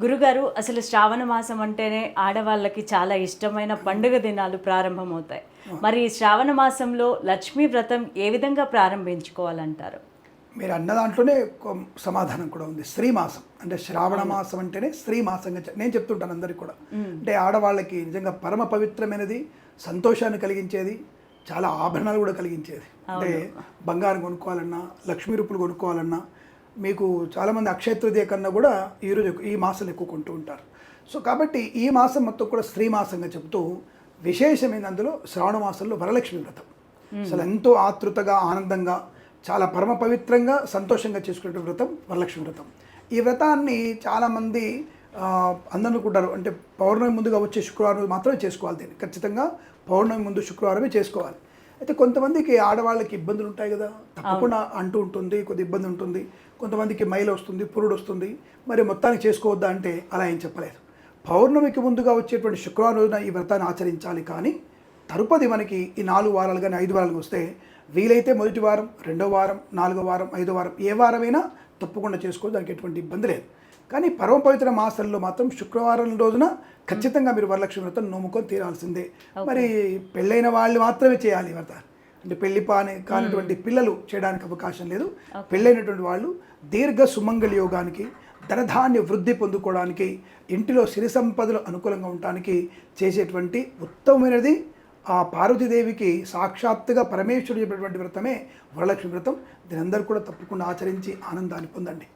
గురుగారు అసలు శ్రావణ మాసం అంటేనే ఆడవాళ్ళకి చాలా ఇష్టమైన పండుగ దినాలు ప్రారంభమవుతాయి. మరి శ్రావణ మాసంలో లక్ష్మీ వ్రతం ఏ విధంగా ప్రారంభించుకోవాలంటారు? మీరు అన్న దాంట్లోనే సమాధానం కూడా ఉంది. స్త్రీ మాసం. అంటే శ్రావణ మాసం అంటేనే స్త్రీ మాసంగా నేను చెప్తుంటాను అందరికి కూడా. అంటే ఆడవాళ్ళకి నిజంగా పరమ పవిత్రమైనది సంతోషాన్ని కలిగించేది చాలా ఆభరణాలు కూడా కలిగించేది. అంటే బంగారం కొనుక్కోవాలన్నా లక్ష్మీ రూపులు కొనుక్కోవాలన్నా మీకు చాలామంది అక్షయ తృతీయ కన్నా కూడా ఈరోజు ఈ మాసం ఎక్కువ కొంటూ ఉంటారు. సో కాబట్టి ఈ మాసం మొత్తం కూడా స్త్రీ మాసంగా చెప్తూ విశేషమైన అందులో శ్రావణ మాసంలో వరలక్ష్మి వ్రతం. అసలు ఎంతో ఆతృతగా ఆనందంగా చాలా పరమ పవిత్రంగా సంతోషంగా చేసుకునే వ్రతం వరలక్ష్మి వ్రతం. ఈ వ్రతాన్ని చాలామంది అనుకుంటారు. అంటే పౌర్ణమి ముందుగా వచ్చే శుక్రవారం మాత్రమే చేసుకోవాలి దీన్ని. ఖచ్చితంగా పౌర్ణమి ముందు శుక్రవారమే చేసుకోవాలి. అయితే కొంతమందికి ఆడవాళ్ళకి ఇబ్బందులు ఉంటాయి కదా. తప్పకుండా అంటూ ఉంటుంది కొద్ది ఇబ్బంది ఉంటుంది. కొంతమందికి మైలు వస్తుంది పురుడు వస్తుంది. మరి మొత్తానికి చేసుకోవద్దా అంటే అలా ఏం చెప్పలేదు. పౌర్ణమికి ముందుగా వచ్చేటువంటి శుక్రవారం రోజున ఈ వ్రతాన్ని ఆచరించాలి కానీ తరుపది మనకి ఈ నాలుగు వారాలు కానీ ఐదు వారాలు వస్తే వీలైతే మొదటి వారం రెండో వారం నాలుగో వారం ఐదో వారం ఏ వారమైనా తప్పకుండా చేసుకో దానికి ఎటువంటి ఇబ్బంది లేదు. కానీ పరమ పవిత్ర మాసంలో మాత్రం శుక్రవారం రోజున ఖచ్చితంగా మీరు వరలక్ష్మి వ్రతం నోముకొని తీరాల్సిందే. మరి పెళ్ళైన వాళ్ళు మాత్రమే చేయాలి ఈ వ్రతాన్ని అంటే పెళ్ళి పాని కానిటువంటి పిల్లలు చేయడానికి అవకాశం లేదు. పెళ్ళైనటువంటి వాళ్ళు దీర్ఘ సుమంగళి యోగానికి ధనధాన్య వృద్ధి పొందుకోవడానికి ఇంటిలో సిరి సంపదలు అనుకూలంగా ఉండటానికి చేసేటువంటి ఉత్తమమైనది ఆ పార్వతీదేవికి సాక్షాత్తుగా పరమేశ్వరుడు చెప్పినటువంటి వ్రతమే వరలక్ష్మి వ్రతం దీని అందరూ కూడా తప్పకుండా ఆచరించి ఆనందాన్ని పొందండి.